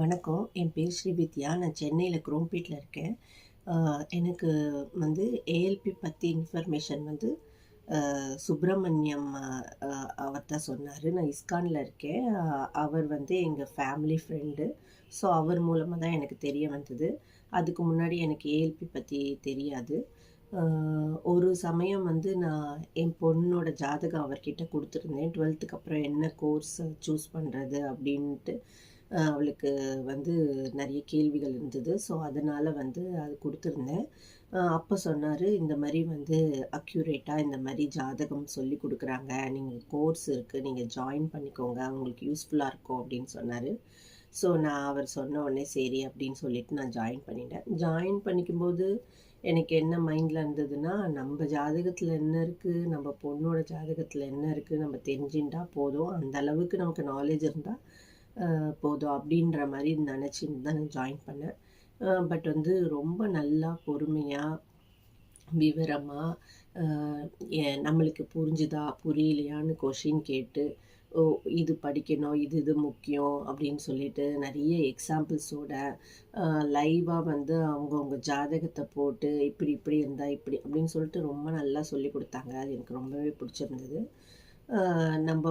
வணக்கம். என் பேர் ஸ்ரீவித்யா. நான் சென்னையில் குரோம்பேட்டில் இருக்கேன். எனக்கு வந்து ஏஎல்பி பற்றி இன்ஃபர்மேஷன் வந்து சுப்பிரமணியம் அவர் தான் சொன்னார். நான் இஸ்கானில் இருக்கேன். அவர் வந்து எங்கள் ஃபேமிலி ஃப்ரெண்டு ஸோ அவர் மூலமாக தான் எனக்கு தெரிய வந்தது. அதுக்கு முன்னாடி எனக்கு ஏஎல்பி பற்றி தெரியாது. ஒரு சமயம் வந்து நான் என் பொண்ணோட ஜாதகம் அவர்கிட்ட கொடுத்துருந்தேன். டுவெல்த்துக்கு அப்புறம் என்ன கோர்ஸ் சூஸ் பண்ணுறது அப்படின்ட்டு. அவளுக்கு வந்து நிறைய கேள்விகள் இருந்தது. ஸோ அதனால் வந்து அது கொடுத்துருந்தேன். அப்போ சொன்னார் இந்த மாதிரி வந்து அக்யூரேட்டாக இந்த மாதிரி ஜாதகம் சொல்லி கொடுக்குறாங்க. நீங்கள் கோர்ஸ் இருக்குது நீங்கள் ஜாயின் பண்ணிக்கோங்க. உங்களுக்கு யூஸ்ஃபுல்லாக இருக்கும். அப்படின்னு சொன்னார். ஸோ நான் அவர் சொன்ன உடனே சரி அப்படின்னு சொல்லிட்டு நான் ஜாயின் பண்ணிட்டேன். ஜாயின் பண்ணிக்கும்போது எனக்கு என்ன மைண்டில் இருந்ததுன்னா நம்ம ஜாதகத்தில் என்ன இருக்குது நம்ம பொண்ணோட ஜாதகத்தில் என்ன இருக்குது நம்ம தெரிஞ்சுட்டா போதும். அந்த அளவுக்கு நமக்கு நாலேஜ் இருந்தால் போதும் அப்படின்ற மாதிரி நினச்சின்னு தான் நான் ஜாயின் பண்ணேன். பட் வந்து ரொம்ப நல்லா பொறுமையாக விவரமாக நம்மளுக்கு புரிஞ்சுதா புரியலையான்னு கொஷின் கேட்டு ஓ இது படிக்கணும் இது இது முக்கியம் அப்படின்னு சொல்லிட்டு நிறைய எக்ஸாம்பிள்ஸோட லைவாக வந்து அவங்கவுங்க ஜாதகத்தை போட்டு இப்படி இப்படி இருந்தால் இப்படி அப்படின்னு சொல்லிட்டு ரொம்ப நல்லா சொல்லி கொடுத்தாங்க. அது எனக்கு ரொம்பவே பிடிச்சிருந்தது. நம்ம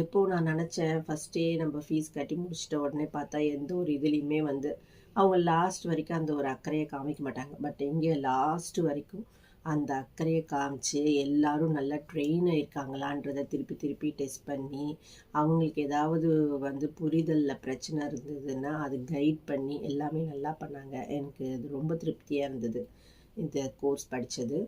எப்போ நான் நினச்சேன் ஃபஸ்ட்டே நம்ம ஃபீஸ் கட்டி முடிச்சிட்ட உடனே பார்த்தா எந்த ஒரு இதுலேயுமே வந்து அவங்க லாஸ்ட் வரைக்கும் அந்த ஒரு அக்கறையை காமிக்க மாட்டாங்க. பட் இங்கே லாஸ்ட் வரைக்கும் அந்த அக்கறையை காமிச்சு எல்லாரும் நல்லா ட்ரெயின் ஆயிருக்காங்களான்றதை திருப்பி திருப்பி டெஸ்ட் பண்ணி அவங்களுக்கு ஏதாவது வந்து புரிதலில் பிரச்சனை இருந்ததுன்னா அது கைட் பண்ணி எல்லாமே நல்லா பண்ணாங்க. எனக்கு அது ரொம்ப திருப்தியாக இருந்தது. இந்த கோர்ஸ் படித்தது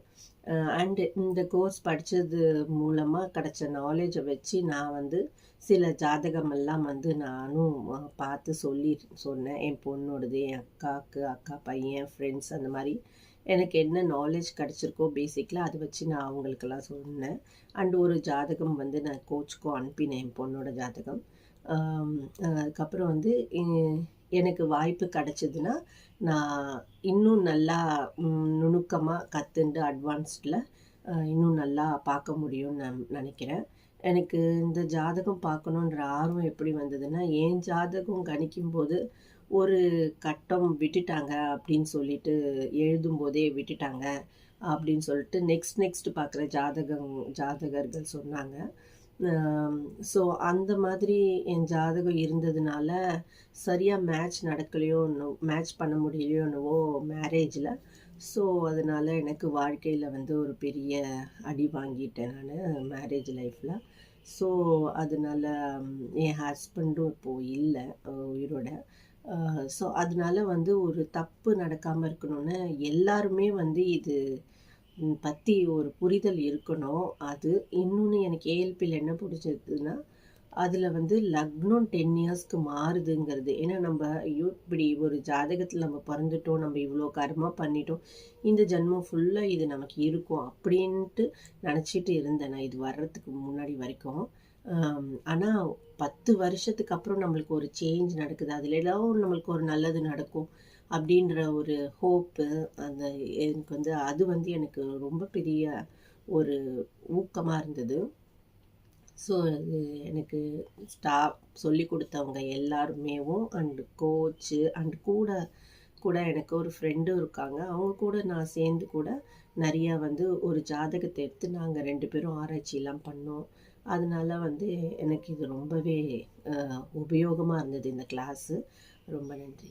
அண்டு இந்த கோர்ஸ் படித்தது மூலமாக கிடைச்ச நாலேஜை வச்சு நான் வந்து சில ஜாதகமெல்லாம் வந்து நானும் பார்த்து சொல்லி சொன்னேன். என் பொண்ணோடது என் அக்காவுக்கு அக்கா பையன் ஃப்ரெண்ட்ஸ் அந்த மாதிரி எனக்கு என்ன நாலேஜ் கிடச்சிருக்கோ பேசிக்கில் அதை வச்சு நான் அவங்களுக்கெல்லாம் சொன்னேன். அண்டு ஒரு ஜாதகம் வந்து நான் கோச்சுக்கும் அனுப்பினேன் என் பொண்ணோட ஜாதகம். அதுக்கப்புறம் வந்து எனக்கு வாய்ப்பு கிடச்சிதுன்னா நான் இன்னும் நல்லா நுணுக்கமாக கற்றுண்டு அட்வான்ஸ்டில் இன்னும் நல்லா பார்க்க முடியும்னு நான் நினைக்கிறேன். எனக்கு இந்த ஜாதகம் பார்க்கணுன்ற ஆர்வம் எப்படி வந்ததுன்னா என் ஜாதகம் கணிக்கும்போது ஒரு கட்டம் விட்டுட்டாங்க அப்படின்னு சொல்லிட்டு எழுதும்போதே விட்டுட்டாங்க அப்படின்னு சொல்லிட்டு நெக்ஸ்ட் நெக்ஸ்ட் பார்க்குற ஜாதகம் ஜாதகர்கள் சொன்னாங்க. ஸோ அந்த மாதிரி என் ஜாதகம் இருந்ததுனால சரியாக மேட்ச் நடக்கலையோ மேட்ச் பண்ண முடியலையோ என்னவோ மேரேஜில் ஸோ அதனால் எனக்கு வாழ்க்கையில் வந்து ஒரு பெரிய அடி வாங்கிட்டேன் நான் மேரேஜ் லைஃப்பில் ஸோ அதனால என் ஹஸ்பண்டும் இப்போது இல்லை உயிரோட. ஸோ அதனால வந்து ஒரு தப்பு நடக்காமல் இருக்கணும்னு எல்லாருமே வந்து இது பற்றி ஒரு புரிதல் இருக்கணும். அது இன்னொன்று எனக்கு ஏஎல்பியில் என்ன பிடிச்சதுன்னா அதில் வந்து லக்னம் டென் இயர்ஸ்க்கு மாறுதுங்கிறது. ஏன்னா நம்ம ஐயோ இப்படி ஒரு ஜாதகத்தில் நம்ம பிறந்துட்டோம் நம்ம இவ்வளோ கர்மா பண்ணிட்டோம் இந்த ஜென்மம் ஃபுல்லாக இது நமக்கு இருக்கும் அப்படின்ட்டு நினச்சிட்டு இருந்தேன் நான் இது வர்றதுக்கு முன்னாடி வரைக்கும். ஆனால் பத்து வருஷத்துக்கு அப்புறம் நம்மளுக்கு ஒரு சேஞ்ச் நடக்குது. அதில் ஏதாவது ஒரு நம்மளுக்கு ஒரு நல்லது நடக்கும் அப்படின்ற ஒரு ஹோப்பு அந்த எனக்கு வந்து அது வந்து எனக்கு ரொம்ப பெரிய ஒரு ஊக்கமாக இருந்தது. ஸோ அது எனக்கு ஸ்டாஃப் சொல்லி கொடுத்தவங்க எல்லாருமேவும் அண்டு கோச்சு அண்டு கூட கூட எனக்கு ஒரு ஃப்ரெண்டும் இருக்காங்க. அவங்க கூட நான் சேர்ந்து கூட நிறையா வந்து ஒரு ஜாதகத்தை எடுத்து நாங்கள் ரெண்டு பேரும் ஆராய்ச்சியெல்லாம் பண்ணோம். அதனால வந்து எனக்கு இது ரொம்பவே உபயோகமாக இருந்தது இந்த கிளாஸு ரொம்ப நன்றி.